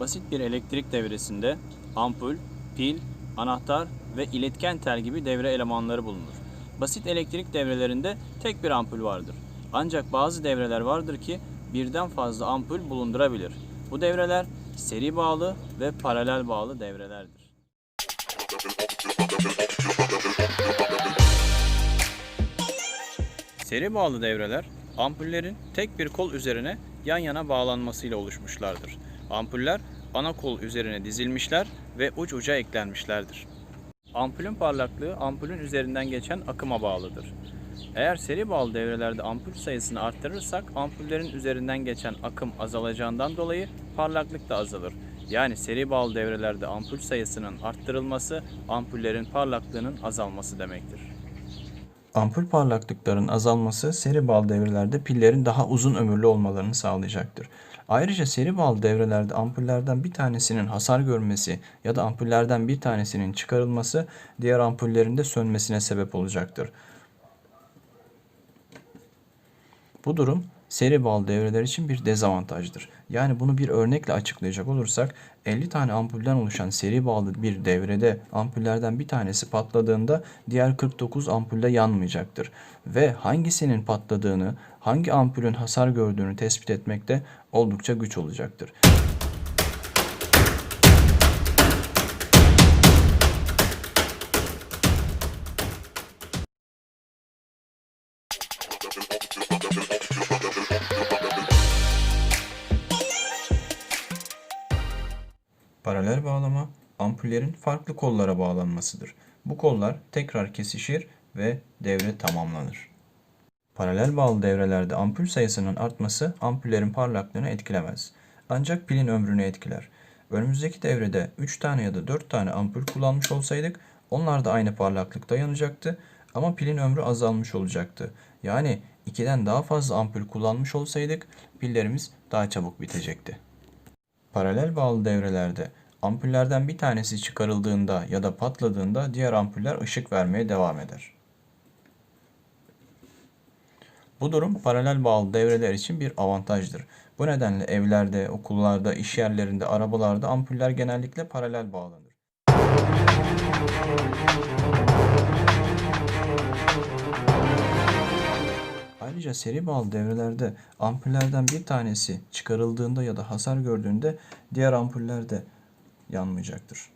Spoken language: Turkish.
Basit bir elektrik devresinde ampul, pil, anahtar ve iletken tel gibi devre elemanları bulunur. Basit elektrik devrelerinde tek bir ampul vardır. Ancak bazı devreler vardır ki birden fazla ampul bulundurabilir. Bu devreler seri bağlı ve paralel bağlı devrelerdir. Seri bağlı devreler ampullerin tek bir kol üzerine yan yana bağlanmasıyla oluşmuşlardır. Ampuller ana kol üzerine dizilmişler ve uç uca eklenmişlerdir. Ampulün parlaklığı ampulün üzerinden geçen akıma bağlıdır. Eğer seri bağlı devrelerde ampul sayısını arttırırsak ampullerin üzerinden geçen akım azalacağından dolayı parlaklık da azalır. Yani seri bağlı devrelerde ampul sayısının arttırılması ampullerin parlaklığının azalması demektir. Ampul parlaklıkların azalması seri bağlı devrelerde pillerin daha uzun ömürlü olmalarını sağlayacaktır. Ayrıca seri bağlı devrelerde ampullerden bir tanesinin hasar görmesi ya da ampullerden bir tanesinin çıkarılması diğer ampullerin de sönmesine sebep olacaktır. Bu durum seri bağlı devreler için bir dezavantajdır. Yani bunu bir örnekle açıklayacak olursak 50 tane ampulden oluşan seri bağlı bir devrede ampullerden bir tanesi patladığında diğer 49 ampulde yanmayacaktır. Ve hangisinin patladığını, hangi ampulün hasar gördüğünü tespit etmekte oldukça güç olacaktır. Paralel bağlama ampullerin farklı kollara bağlanmasıdır. Bu kollar tekrar kesişir ve devre tamamlanır. Paralel bağlı devrelerde ampul sayısının artması ampullerin parlaklığını etkilemez. Ancak pilin ömrünü etkiler. Önümüzdeki devrede 3 tane ya da 4 tane ampul kullanmış olsaydık onlar da aynı parlaklıkta yanacaktı ama pilin ömrü azalmış olacaktı. Yani 2'den daha fazla ampul kullanmış olsaydık pillerimiz daha çabuk bitecekti. Paralel bağlı devrelerde ampullerden bir tanesi çıkarıldığında ya da patladığında diğer ampuller ışık vermeye devam eder. Bu durum paralel bağlı devreler için bir avantajdır. Bu nedenle evlerde, okullarda, iş yerlerinde, arabalarda ampuller genellikle paralel bağlanır. Ayrıca seri bağlı devrelerde ampullerden bir tanesi çıkarıldığında ya da hasar gördüğünde diğer ampuller de yanmayacaktır.